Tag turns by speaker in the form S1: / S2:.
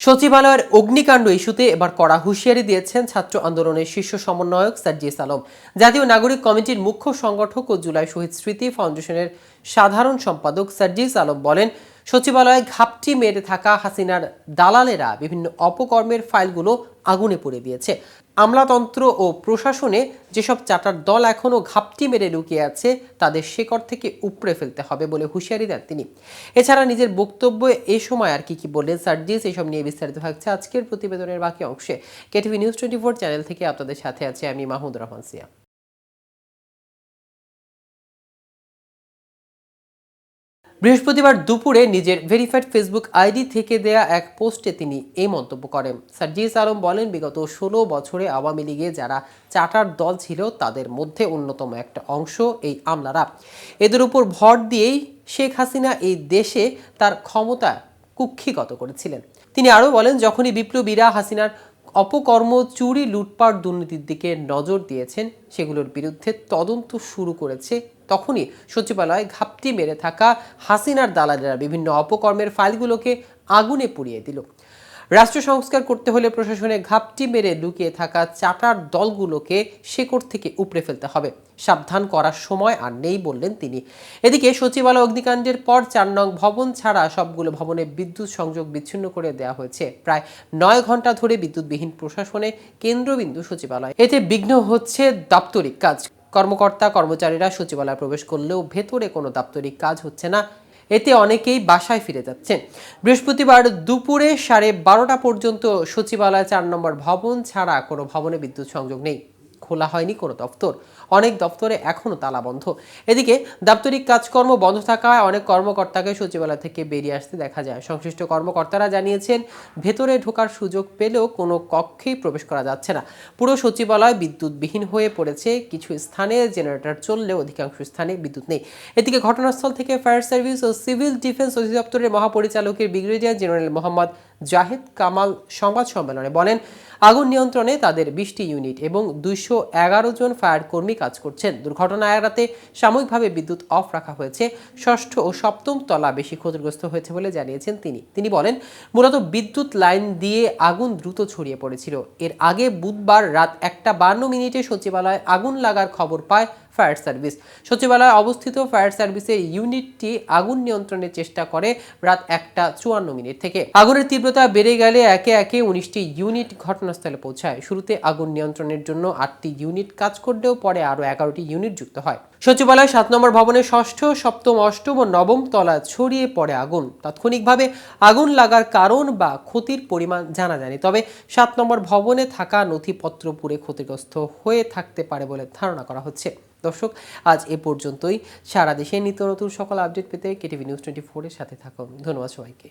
S1: সচিবালয়ের অগ্নিকাণ্ড ইস্যুতে এবার কড়া হুঁশিয়ারি দিয়েছেন ছাত্র আন্দোলনের শীর্ষ সমন্বয়ক সার্জিস আলম। জাতীয় নাগরিক কমিটির মুখ্য সংগঠক ও জুলাই শহীদ স্মৃতি ফাউন্ডেশনের সাধারণ সম্পাদক সার্জিস আলম বলেন সচিবালয়ে ঘাপটি মেরে থাকা হাসিনার দালালেরা বিভিন্ন অপকর্মের ফাইলগুলো আগুনে পুড়ে দিয়েছে। আমলাতন্ত্র ও প্রশাসনে যেসব চাটার দল এখনও ঘাপটি মেরে লুকিয়ে আছে, তাদের শেকড় থেকে উপড়ে ফেলতে হবে বলে হুঁশিয়ারি দেন তিনি। এছাড়া নিজের বক্তব্যে এ সময় আর কি কি বললেন সার্জিস, এসব নিয়ে বিস্তারিত থাকছে আজকের প্রতিবেদনের বাকি অংশে। KTV news twenty four channel থেকে আপনাদের সাথে আছে আমি মাহমুদ রহমান সিয়া। বৃহস্পতিবার দুপুরে নিজের ভেরিফাইড ফেসবুক আইডি থেকে দেয়া এক পোস্টে তিনি এই মন্তব্য করেন। সার্জিস আলম বলেন, বিগত ষোলো বছরে আওয়ামী লীগে যারা চাটার দল ছিল, তাদের মধ্যে অন্যতম একটা অংশ এই আমলারা। এদের উপর ভর দিয়েই শেখ হাসিনা এই দেশে তার ক্ষমতা কুক্ষিগত করেছিলেন। তিনি আরও বলেন, যখনই বিপ্লবীরা হাসিনার অপকর্ম, চুরি, লুটপাট দুর্নীতির দিকে নজর দিয়েছেন। সেগুলোর বিরুদ্ধে তদন্ত শুরু করেছে তখনই সচিবালয়ে ঘাপটি মেরে থাকা হাসিনার দালালেরা বিভিন্ন অপকর্মের ফাইলগুলোকে আগুনে পুড়িয়ে দিল। রাষ্ট্র সংস্কার করতে হলে প্রশাসনে ঘাপটি মেরে লুকিয়ে থাকা চাটার দলগুলোকে শেকড় থেকে উপড়ে ফেলতে হবে। সাবধান করার সময় আর নেই বললেন তিনি। এদিকে সচিবালয় অগ্নিকাণ্ডের পর চার নং ভবন ছাড়া সবগুলো ভবনে বিদ্যুৎ সংযোগ বিচ্ছিন্ন করে দেওয়া হয়েছে। প্রায় নয় ঘণ্টা ধরে বিদ্যুৎবিহীন প্রশাসনে কেন্দ্রবিন্দু সচিবালয়। এতে বিঘ্ন হচ্ছে দাপ্তরিক কাজ। কর্মকর্তা, কর্মচারীরা সচিবালয়ে প্রবেশ করলেও ভেতরে কোনো দাপ্তরিক কাজ হচ্ছে না। এতে অনেকেই বাসায় ফিরে যাচ্ছেন। বৃহস্পতিবার দুপুরে সাড়ে বারোটা পর্যন্ত সচিবালয় চার নম্বর ভবন ছাড়া কোনো ভবনে বিদ্যুৎ সংযোগ নেই। খোলা হয়নি কোনো দপ্তর। অনেক দপ্তরে এখনও তালা বন্ধ। এদিকে দাপ্তরিক কাজকর্ম বন্ধ থাকায় অনেক কর্মকর্তাকে সচিবালয় থেকে বেরিয়ে আসতে দেখা যায়। সংশ্লিষ্ট কর্মকর্তারা জানিয়েছেন, ভেতরে ঢোকার সুযোগ পেলেও কোনো কক্ষেই প্রবেশ করা যাচ্ছে না। পুরো সচিবালয় বিদ্যুৎবিহীন হয়ে পড়েছে। কিছু স্থানে জেনারেটর চললেও অধিকাংশ স্থানে বিদ্যুৎ নেই। এদিকে ঘটনাস্থল থেকে ফায়ার সার্ভিস ও সিভিল ডিফেন্স অধিদপ্তরের মহাপরিচালকের ব্রিগেডিয়ার জেনারেল মোহাম্মদ জাহিদ কামাল সংবাদ সম্মেলনে বলেন, আগুন নিয়ন্ত্রণে তাদের বিশটি ইউনিট এবং দুইশো এগারো জন ফায়ার কর্মী কাজ করছেন। দুর্ঘটনা এড়াতে সাময়িকভাবে বিদ্যুৎ অফ রাখা হয়েছে। ষষ্ঠ ও সপ্তম তলা বেশি ক্ষতিগ্রস্ত হয়েছে বলে জানিয়েছেন তিনি। তিনি বলেন, মূলত বিদ্যুৎ লাইন দিয়ে আগুন দ্রুত ছড়িয়ে পড়েছিল। এর আগে বুধবার রাত একটা বান্ন মিনিটে সচিবালয়ে আগুন লাগার খবর পায় ফায়ার সার্ভিস। সচিবালয়ে অবস্থিত ফায়ার সার্ভিসের ইউনিটটি আগুন নিয়ন্ত্রণের চেষ্টা করে রাত একটা চুয়ান্ন মিনিট থেকে। আগুনের তীব্রতা বেড়ে গেলে একে একে উনিশটি ইউনিট ঘটনাস্থলে পৌঁছায়। শুরুতে আগুন নিয়ন্ত্রণের জন্য আটটি ইউনিট কাজ করলেও পরে আরও এগারোটি ইউনিট যুক্ত হয়। সচিবালয় সাত নম্বর ভবনের ষষ্ঠ, সপ্তম, অষ্টম ও নবম তলা ছড়িয়ে পড়ে আগুন। তাৎক্ষণিকভাবে আগুন লাগার কারণ বা ক্ষতির পরিমাণ জানা যায়নি, তবে সাত নম্বর ভবনে থাকা নথিপত্র পুড়ে ক্ষতিগ্রস্ত হয়ে থাকতে পারে বলে ধারণা করা হচ্ছে। দর্শক, আজ এ পর্যন্তই। সারা দেশে নিত্য নতুন সকল আপডেট পেতে কেটিভি নিউজ টোয়েন্টি ফোরের সাথে থাকুন। ধন্যবাদ সবাইকে।